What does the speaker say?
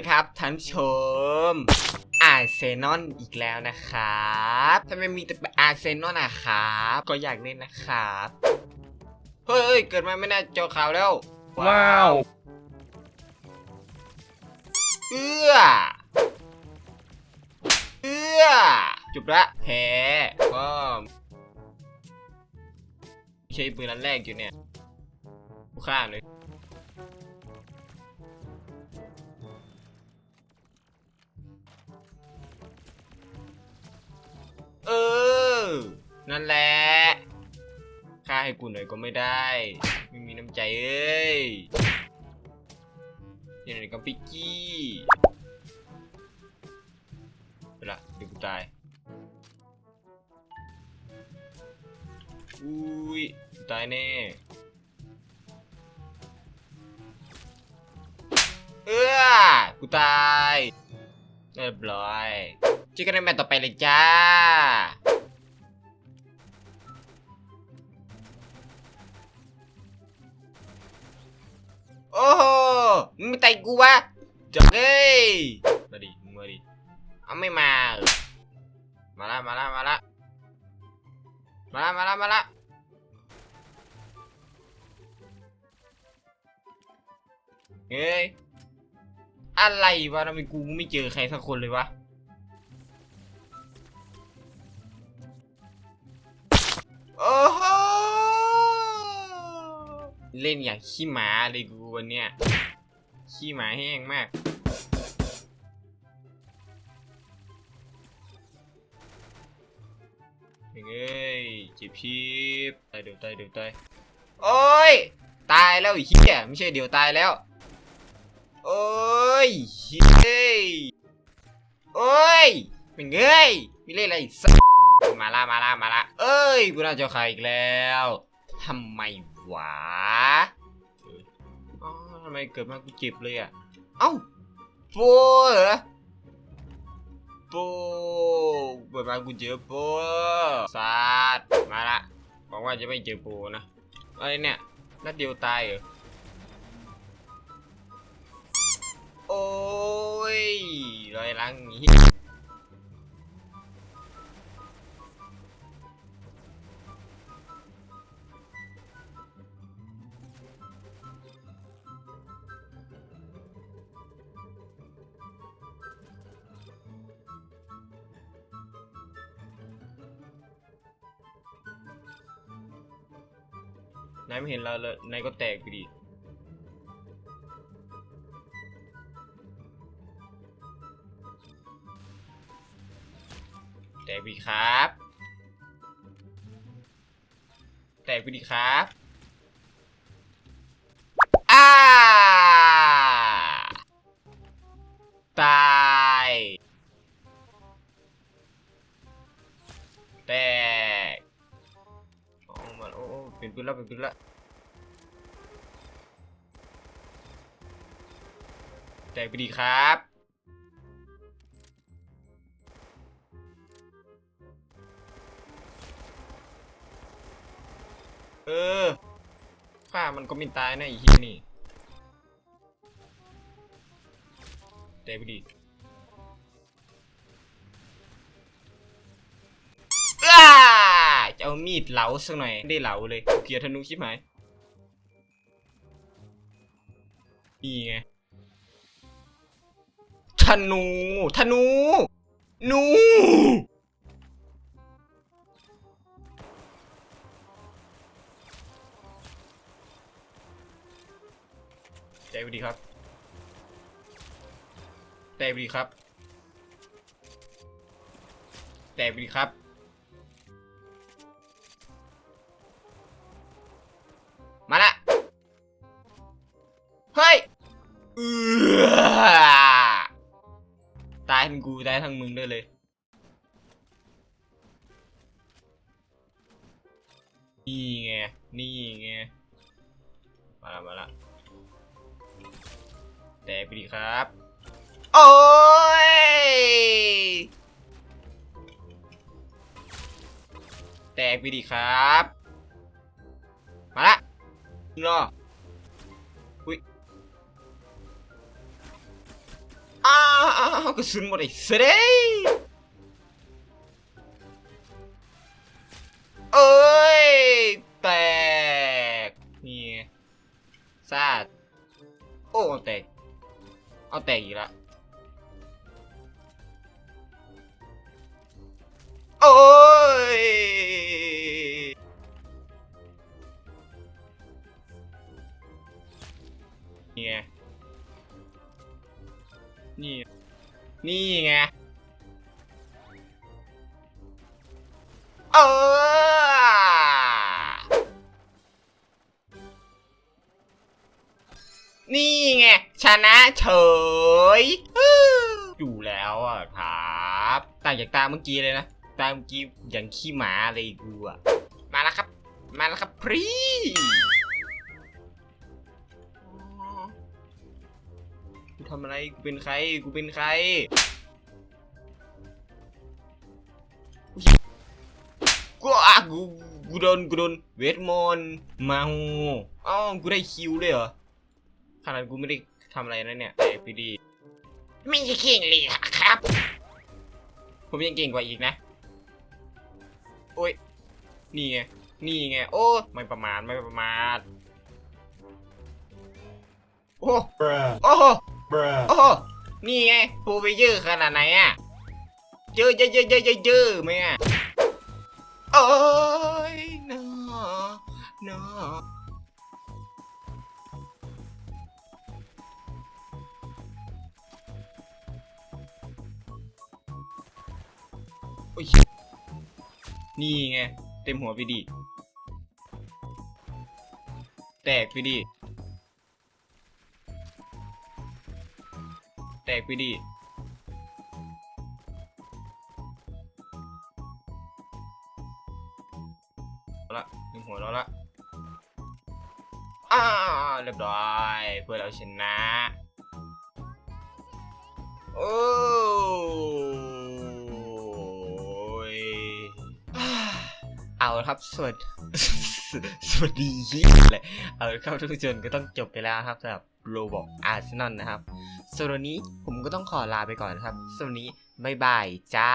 ดีครับท่านผู้ชมอาร์เซนอลอีกแล้วนะครับทำไมมีแต่อาร์เซนอลนะครับ ก็อยากเล่นนะครับ เฮ้ย เกิดมาไม่น่าเจอข่าวแล้ว ว้าว เอื้อ เอื้อ จุบละแพ้ก็ใช้ปืนนัดแรกอยู่เนี่ยกูฆ่าเลย นั่นแหละฆ่าให้กูหน่อยก็ไม่ได้ ไม่มีน้ำใจเอ้ยยังไงกับพิกกี้ไปละเดี๋ยวกูตาย อุ้ยตายแน่เออกูตายเรียบร้อยเจิกันในแมตช์ต่อไปเลยจ้า มึงไม่ไต่กูวะจอกเอ้ยมาดิมึงมาดิเอาไม่มา มาละมาละมาละมาละมาละมาละเฮ้ยอะไรวะทำไมกูไม่เจอใครสักคนเลยวะโอ้โหเล่นอย่างขี้หมาเลยกูวันเนี้ย ขี้หมาแห้งมากเฮ้ยจีบชีพตายเดี๋ยวตายเดี๋ยวตาย โอ้ย ตายแล้วอีกเหี้ยไม่ใช่เดี๋ยวตายแล้ว โอ้ยเฮ้ย โอ้ยเป็นเงยไม่เล่นอะไรสักมาละมาละมาละเอ้ยกูน่าจะใครอีกแล้วทำไมวะำไมเกิดมากูเจ็บเลยอะ เอ้าโปเหรอโปเกิดมากูเจอโปซาดมาละหวังว่าจะไม่เจอโปนะอะไรเนี่ยนัดเดียวตายเหรอโอ้ยรอยหลังเนายไม่เห็นเราเลยนายก็แตกไปดิแตกไปดีครับ แตกไปดิครับ เป็นปืนแล้วเป็นปืนแล้วแตกไปดีครับเออฆ่ามันก็ไม่ตายนะไอีที่นี่เตะไปดิ เอามีดเหลาสักหน่อย ได้เหลาเลยเกียร์ธนูชิบหายนี่ไงธนูธนูนูเตะไปดีครับเตะไปดีครับเตะไปดีครับายทั้งกูตายทั้งมึงด้วยเลยนี่ไงนี่ไงมาละมาละแตกไปดีครับ โอ้ยแตกไปดีครับ มาละรออุ้ยอ้า วกระสุ นี่ไง เออ นี่ไง ชนะเฉย อยู่แล้วอะครับ ต่างจากตาเมื่อกี้เลยนะ ตาเมื่อกี้อย่างขี้หมาเลยกูอะ มาแล้วครับ มาแล้วครับพรี กูทำอะไร กูเป็นใคร กูเป็นใคร กูอะกู กูโดน กูโดน เวทมนต์เมาอ้าวกูได้คิวเลยเหรอ ขนาดกูไม่ได้ทำอะไรนะเนี่ยไอพีดี ไม่ใช่เก่งเลยครับ ผมยังเก่งกว่าอีกนะ โอ้ย นี่ไง นี่ไง โอ้ ไม่ประมาท ไม่ประมาทโอ้ Bruh. โอ้ โอ้โหนี่ไงโปรไปเยอะขนาดไหนอะเยอะเยอะเยอะเยอะเยอะเยอะไหมอะโอ้ยนอนอโอ้ยนี่ไง เต็มหัวไปดี แตกไปดี ไปดีละหนึ่งหัวแล้วละอ้าเรียบร้อยเพื่อเราชนะโอ้ยเอาละครับสวัสดีสวัสดีเลยเอาละครับทุกท่านก็ต้องจบไปแล้วครับสำหรับโรบอกอาร์เซนอลนะครับ ส่วันนี้ผมก็ต้องขอลาไปก่อนนะครับส่วนนี้บ๊ายบายจ้า